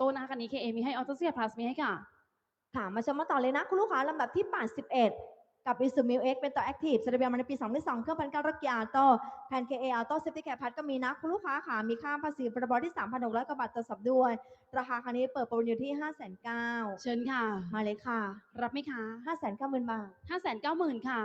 โต้นะคะคันนี้ KA มีให้ออโต้เซียพลัสมีให้ค่ะ ค่ะ มาชมมาต่อเลยนะ คุณลูกค้าลำดับที่ 81 กับ i s u m i l X เป็นต่อ Active เซอร์เบียมาในปี 2002 เครื่องพันเก้ารถเกียร์ออโต้แผ่น KA ออโต้เซฟตี้แคร์พัดก็มีนะคุณลูกค้าค่ะ มีค่าภาษีพรบที่ 3,600 กว่าบาทต่อสัปด้วยราคาคันนี้เปิดประมูลอยู่ที่5,900เชิญค่ะ มาเลยค่ะ รับไหมคะ 590,000 บาท 590,000 ค่ะ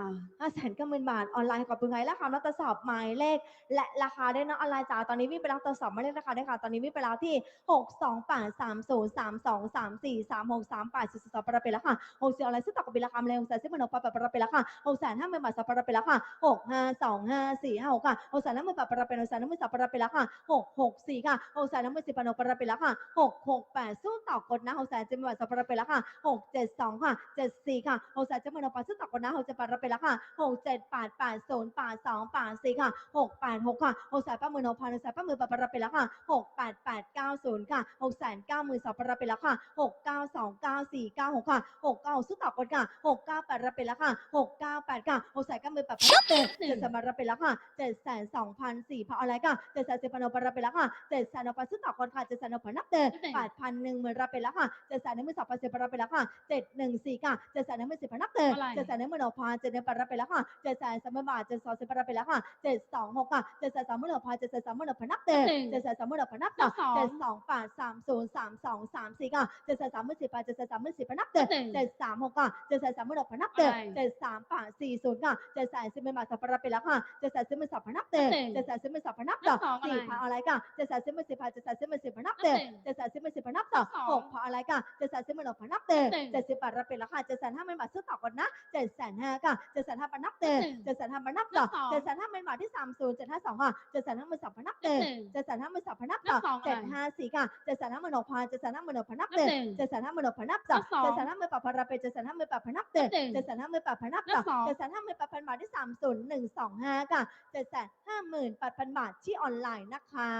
590,000 บาท ออนไลน์กับปุงไงและคำรับตรวจสอบหมายเลข และราคาด้วยนะออนไลน์จ้าตอนนี้วิ่งไปแล้วตรวจสอบหมายเลขราคาด้วยค่ะตอนนี้วิ่งไปแล้วที่ 6 2 8 3 0 3 2 3 4 3 6 3 8 4 2ประไปแล้วค่ะ6เสียออนไลน์ซื้อต่อกับบิลราคาเลย6แสนสิบหมื่นบาทประไปแล้วค่ะ6แสนห้าหมื่นบาทสัปประไปแล้วค่ะ6 5 2 5 4 5 6ค่ะ6แสนห้าหมื่นบาทประไป6แสนห้าหมื่นสัปประไปแล้วค่ะ6 6 4ค่ะ6แสนห้าหมื่นสิบพันประไปแล้วค่ะ6 6 8สู้ต่อกดนะ6แสนเจ็ดหมื่นบาทสัปประไปแล้วค่ะ6 7 2ค่ะ7 4ค่ะ6แสนเจ็ดหมื่นบาทซื้อต่อกดนะ6 7 8ประไปแล้วค่ะ6 7 8 8 0 8 2 8 4ค่ะ6 8 6ค่ะ6แสนแปดหมื่นหกพัน6แสนแปดหมื่นบาทประไปแล้วค่ะ6 8 8 9 0ค่ะ6แสนเก้าหมื่นสองประไปแล้วค่ะ6 9 2 9 4 9 6ค่ะ6 9สู้ต่อกดค่ะ6 9 8ประไปแล้วค่ะ6 9 8ค่ะ6แสนเก้าหมื่นแปดพันเจ็ดเจ็ดแสนบาทประไปแล้วค่ะ7แสนสองพันสี่พันอะไรค่ะ7แสนสิบพันประไปแล้วค่ะ7แสนพันสู้ต่อกดค่ะ7แสนพันนับเดินแปดพันหนึ่งหมื่นรับไปแล้วค่ะ7แสนหนึ่งหมื่นสองพันสิบรับไปแล้วค่ะ7 1 4ค่ะ7แสนหนึ่งหมื่นสิบพันนับเดินอะไร7แสนหนึ่งหมื่นหกพันเจ็ดเดือนรับไปแล้วค่ะ7แสนสามหมื่นบาท7สองสิบรับไปแล้วค่ะ7 2 6ค่ะ7แสนสามหมื่นหกพัน7แสนสามหมื่นหกพันนับเดินหนึ่ง7แสนสามหมื่นหกพันนับนัต่อบสองเจ็ดสองแปดสามศูนย์สามสองสามสี่ค่ะเจ็ดแสนสามหมื่นสิบแปดเจ็ดแสนสามหมื่นสิบพันนับเดินหนึ่งเจ็ดสามหกค่ะเจ็ดแสนสามหมื่นหกพันนับเดินอะไรเจ็ดสามแปดสี่ศูนย์ค่ะเจ็ดแสนสิบหมื่นบาทสัปดาห์ไปแล้วค่ะเจ็ดแสนสิบหมื่นสองพันนับเดินหนึ่งเจ็ดแสนสิบหมื่นสองพันนับต่อนับสองอะไรสี่พันอะไรค่ะเจ็ดแสนสิบหมื่นสิบพันเจ็ดแสนสิบหมื่นสิบพันนับเดินหนึ่งเจ็ดแสนสิบหมื่นสิบพันนับต่อนับสองหกพันอะไรค่ะเจ็ดแสนสิบหมื่นหกพันนับเดินหนึ่งเจ็ดสิบบาทรับไปแล้วค่ะเจ็ดแสนห้าหมื่นบาทซื้อต่อก่อนนะเจ็ดแสนห้าค่ะเจ็ดแสนห้าพันนับเดินหนึ่งเจ็ดแสนห้าพันนับต่อนับสองเจ็ดแสนห้าหมื่นบาทที่สามศูนย์เจ็ดห้าสองค่ะเจ็ดแสนห้าหมื่นสองพันนับเดินหนึ่งเจ็ดแสนห้าหมื่นสองพันนับต่อนับสองอะไรเจ็ดห้าสี่ค่ะเจ็ดแสนห้าหมื่นหกพันเจ็ดแสนห้าหมื่นหกพันนับนับเดินหนึ่งเจ็ดแสนห้าหมื่นหกพันนับต่อนับสองเจ็ดแสนห้าหมื่นแปดพันรับไปเจ็ดแสนห้าหมื่นแปดพันนับเดินนับหนึ่งเจ็ดแสนห้าหมื่นแปดพันนับนัต่อบสองเจ็ดแสนห้าหมื่นแปดพันบาทที่สามศูนย์หนึ่งสองห้าค่ะเจ็ดแสนห้าหมื่นแปดพันบาทที่ออนไลน์นะคะ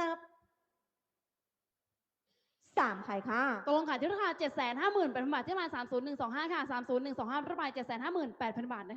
นับสามใครค่ะตกลงขายที่ราคา758,000บาทที่ประมาณ30,125ค่ะ30,125ประมาณ758,000บาทนะคะ